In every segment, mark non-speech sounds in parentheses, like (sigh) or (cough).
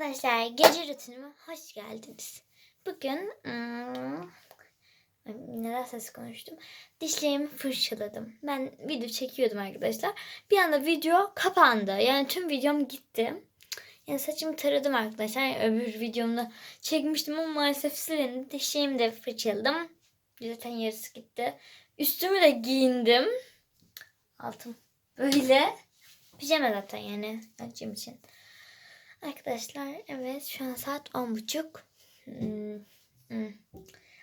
Arkadaşlar gece rutinime hoş geldiniz. Bugün hmm, ay, neden ses konuştum? Dişlerimi fırçaladım. Ben video çekiyordum arkadaşlar. Bir anda video kapandı. Yani tüm videom gitti. Yani saçımı taradım arkadaşlar. Yani öbür videomda çekmiştim ama maalesef silindi. Dişlerimi de fırçaladım. Zaten yarısı gitti. Üstümü de giyindim. Altım böyle. Pijama zaten yani açım için. Arkadaşlar evet şu an saat on buçuk. Hmm, hmm.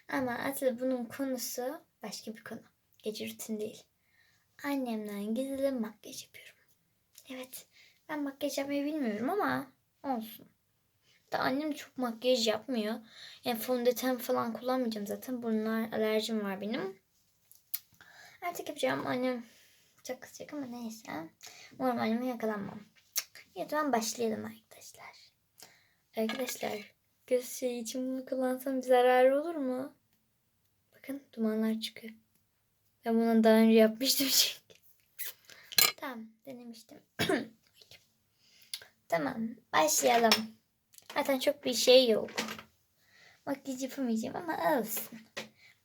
Ama aslında bunun konusu başka bir konu. Gece rutin değil. Annemden gizli makyaj yapıyorum. Evet ben makyaj yapmayı bilmiyorum ama olsun. Da annem çok makyaj yapmıyor. Yani fondöten falan kullanmayacağım zaten. Bunlar alerjim var benim. Artık yapacağım. Annem çok kızacak ama neyse. Umarım anneme yakalanmam. Ya ben başlayalım arkadaşlar. Arkadaşlar göz şeyi için bunu kullansam bir zararı olur mu? Bakın dumanlar çıkıyor. Ben bunu daha önce yapmıştım (laughs) çünkü. tamam denemiştim. (clears throat) tamam başlayalım. Zaten çok bir şey yok. Makyaj yapamayacağım ama olsun.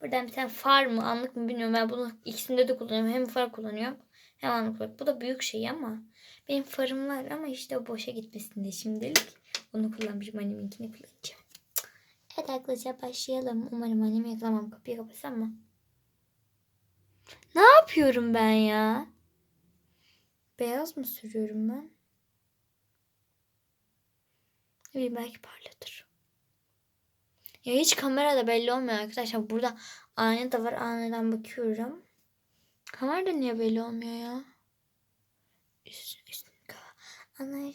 Buradan bir tane far mı anlık mı bilmiyorum. Ben bunu ikisinde de kullanıyorum. Hem far kullanıyorum hem anlık olarak. Bu da büyük şey ama benim farım var ama işte o boşa gitmesin diye şimdilik onu kullanmışım. Anneminkini kullanacağım. Evet arkadaşlar başlayalım. Umarım annemi yakalamam. Kapıyı kapatsam mı? Ne yapıyorum ben ya? Beyaz mı sürüyorum ben? Bileyim belki parlatır. Ya hiç kamerada belli olmuyor arkadaşlar. Burada ayna da var. Aynadan bakıyorum. Kamerada niye belli olmuyor ya? Üstün üstün Anlarım.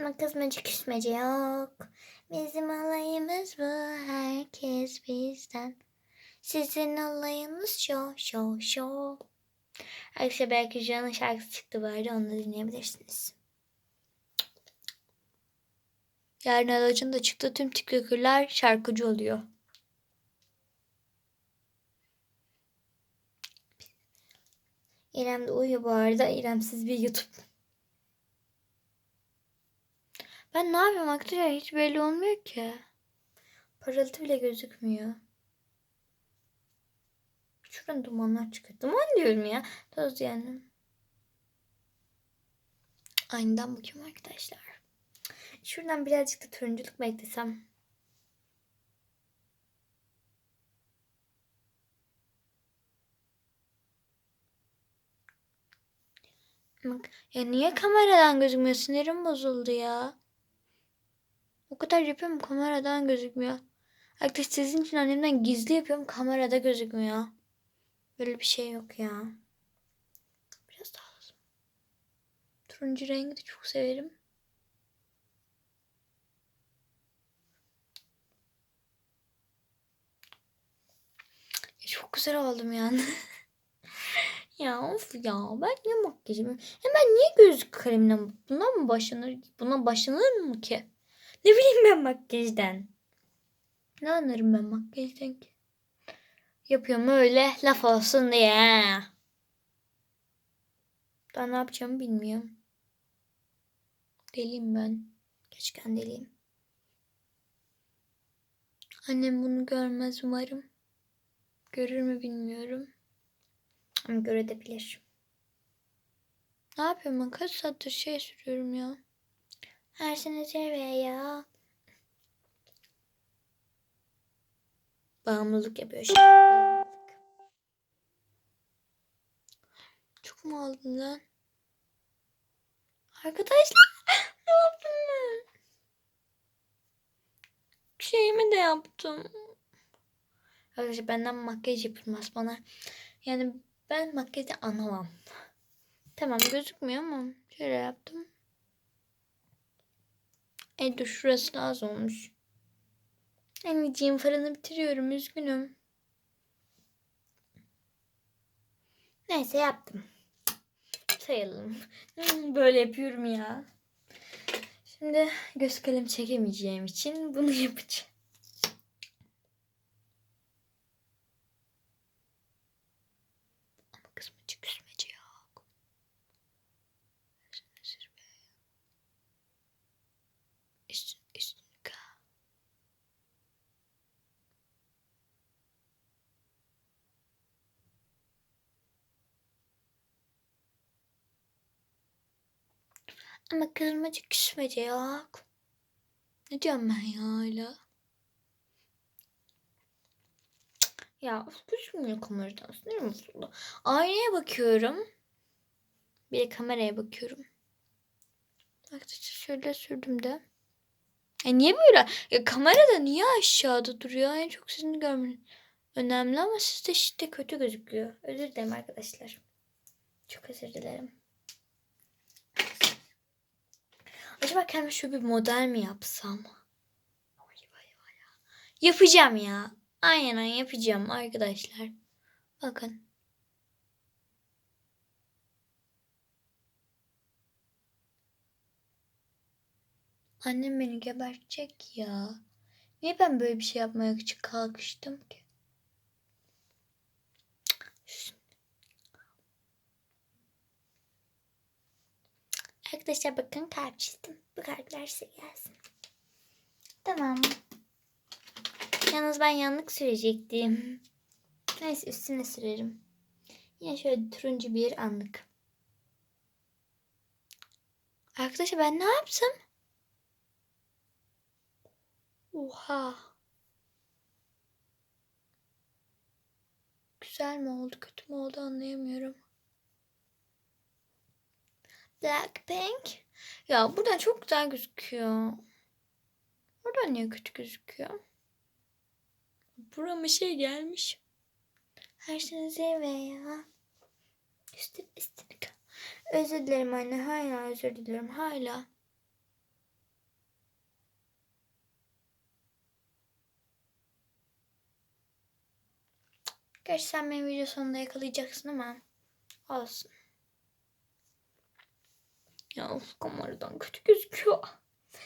Ama kızmacı küsmece yok. Bizim alayımız bu. Herkes bizden. Sizin olayınız şo şo şo. Arkadaşlar belki Can'ın şarkısı çıktı bari onu da dinleyebilirsiniz. Yarın Alacın da çıktı tüm TikToker'lar şarkıcı oluyor. İrem de uyuyor bu arada. İremsiz bir YouTube. Ben ne yapıyorum arkadaşlar hiç belli olmuyor ki. Parıltı bile gözükmüyor. Şuradan dumanlar çıkıyor. Duman diyorum ya. Toz yani. Aynadan bakıyorum arkadaşlar. Şuradan birazcık da turunculuk mu ya niye kameradan gözükmüyor? Sinirim bozuldu ya. O kadar yapıyorum kameradan gözükmüyor. Arkadaşlar sizin için annemden gizli yapıyorum kamerada gözükmüyor. Böyle bir şey yok ya. Biraz daha lazım. Turuncu rengi de çok severim. Ya çok güzel oldum yani. (laughs) ya of ya ben niye makyajım? Hemen niye göz kremine buna mı başlanır? Buna başlanır mı ki? Ne bileyim ben makyajdan. Ne anlarım ben makyajdan ki? Yapıyorum öyle laf olsun diye. Daha ne yapacağımı bilmiyorum. Deliyim ben. Geçken deliyim. Annem bunu görmez umarım. Görür mü bilmiyorum. Görebilir. Ne yapıyorum ben? Kaç saattir şey sürüyorum ya. Her sene zirve ya. Bağımlılık yapıyor şimdi. Bağımlılık. Çok mu aldın lan? Arkadaşlar (gasps) ne yaptım ben? Şeyimi de yaptım. Arkadaşlar benden makyaj yapılmaz bana. Yani ben makyajı anlamam. Tamam gözükmüyor ama şöyle yaptım. E dur şurası az olmuş. Anneciğim farını bitiriyorum üzgünüm. Neyse yaptım. Sayalım. Hmm, Böyle yapıyorum ya. Şimdi göz kalem çekemeyeceğim için bunu yapacağım. Ama kısmacık küsmece yok. Ama kızmacı küsmece yok. Ne diyorum ben ya hala? Ya küsmüyor kameradan. Sinirim bozuldu. Aynaya bakıyorum. Bir de kameraya bakıyorum. Arkadaşlar şöyle sürdüm de. E niye böyle? Ya kamerada niye aşağıda duruyor? En çok sizin görmeniz önemli ama sizde işte kötü gözüküyor. Özür dilerim arkadaşlar. Çok özür dilerim. Acaba kendime şöyle bir model mi yapsam? Yapacağım ya. Aynen yapacağım arkadaşlar. Bakın. Annem beni gebertecek ya. Niye ben böyle bir şey yapmaya kalkıştım ki? Arkadaşlar bakın kalp çizdim. Bu kalpler size gelsin. Tamam. Yalnız ben yanlık sürecektim. Neyse üstüne sürerim. Yine şöyle turuncu bir anlık. Arkadaşlar ben ne yaptım? Oha. Güzel mi oldu, kötü mü oldu anlayamıyorum. Blackpink. Ya buradan çok güzel gözüküyor. Buradan niye kötü gözüküyor? Burama şey gelmiş. Her şey zirve ya. Üstün üstüne kal. Özür dilerim anne. Hala özür dilerim. Hala. Gerçi sen beni video sonunda yakalayacaksın ama olsun. Ya kameradan kötü gözüküyor.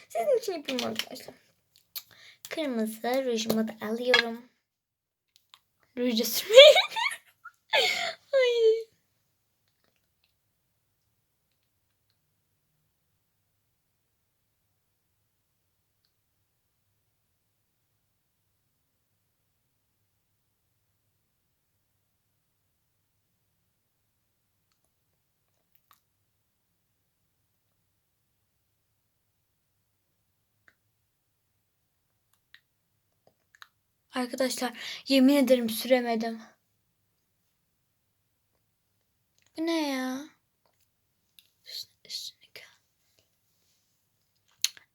Sizin için yapayım arkadaşlar. Kırmızı rujumu da alıyorum. Ruju sürmeyi Arkadaşlar yemin ederim süremedim. Bu ne ya?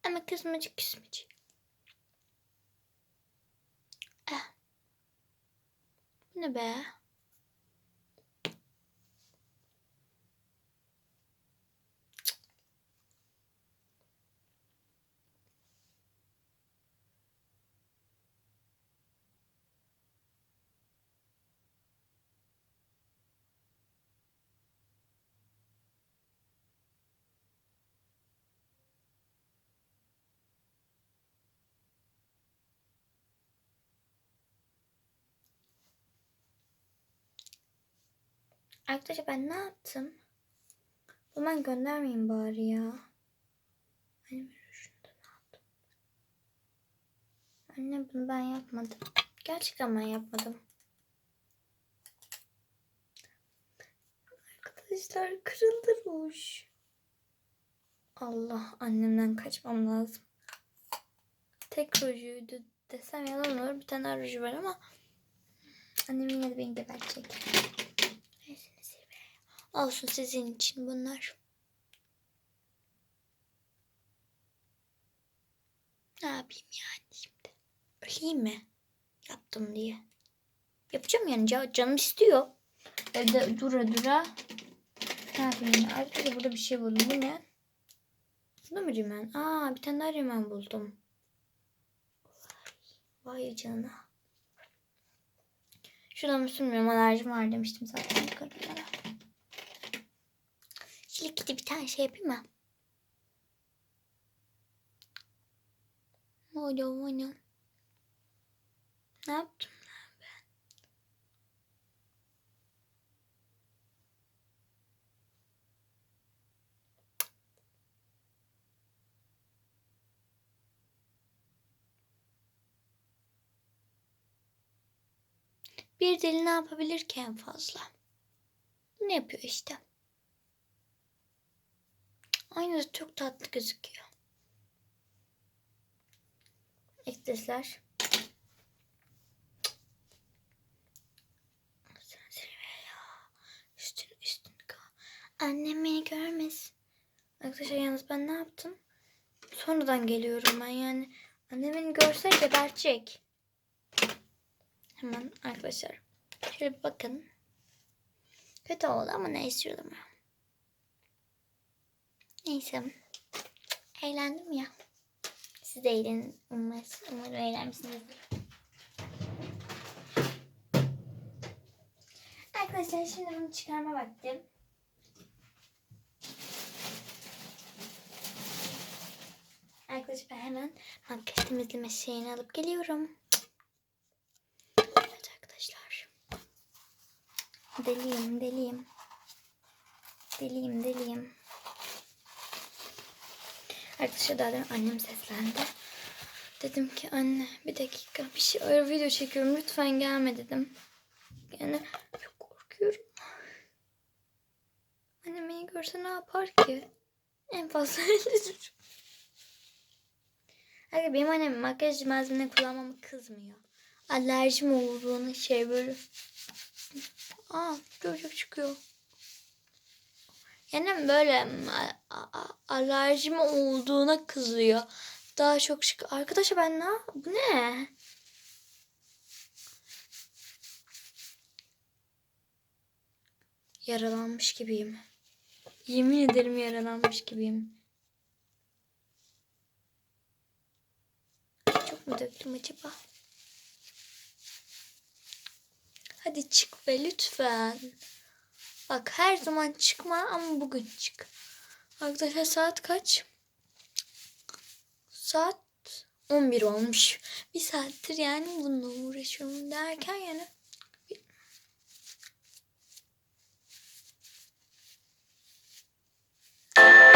Ama kızmacık kızmacık. Eh. Bu ne be? Arkadaşlar ben ne yaptım? Bunu ben göndermeyeyim bari ya. Anne şunu ne yaptım? Anne bunu ben yapmadım. Gerçekten ben yapmadım. Arkadaşlar kırıldı ruj. Allah annemden kaçmam lazım. Tek rujuydu desem yalan olur. Bir tane ruju var ama annem yine de beni gebertecek. Olsun sizin için bunlar. Ne yapayım yani şimdi? Öleyim mi? Yaptım diye. Yapacağım yani can, canım istiyor. Evde dura dura. Ne yapayım ya? Arkadaşlar burada bir şey buldum. Bu ne? Bu da mı rimen? Aa bir tane daha rimen buldum. Vay, canına. Şuradan sürmüyorum alerjim var demiştim zaten yukarılara. Gidip bir tane şey yapayım mı? Oluyor bana? Ne yaptım ben? Bir deli ne yapabilir ki en fazla? Ne yapıyor işte? Aynada çok tatlı gözüküyor. Ya. Üstün üstün. Annem beni görmesin. Arkadaşlar yalnız ben ne yaptım? Sonradan geliyorum ben yani. Annem beni görse gebertecek. Hemen arkadaşlar. Şöyle bir bakın. Kötü oldu ama ne istiyorum ya. Neyse. Eğlendim ya. Siz de eğlenin. Umarım, umarım eğlenmişsinizdir. Arkadaşlar şimdi bunu çıkarma vakti. Arkadaşlar ben hemen makyaj temizleme şeyini alıp geliyorum. Evet arkadaşlar. Deliyim, deliyim. Deliyim, deliyim. Arkadaşlar daha demin annem seslendi. Dedim ki anne bir dakika bir şey öyle video çekiyorum lütfen gelme dedim. Yani çok korkuyorum. Annem beni görse ne yapar ki? En fazla (laughs) öldürür. Hayır benim annem makyaj malzemeni kullanmamı kızmıyor. Alerjim olduğunu şey böyle. Aa çocuk çıkıyor. Yani böyle alerjim olduğuna kızıyor. Daha çok şık. Arkadaşlar ben ne? Bu ne? Yaralanmış gibiyim. Yemin ederim yaralanmış gibiyim. Çok mu döktüm acaba? Hadi çık be lütfen. Bak her zaman çıkma ama bugün çık. Arkadaşlar saat kaç? Saat 11 olmuş. Bir saattir yani bununla uğraşıyorum derken yani Thank.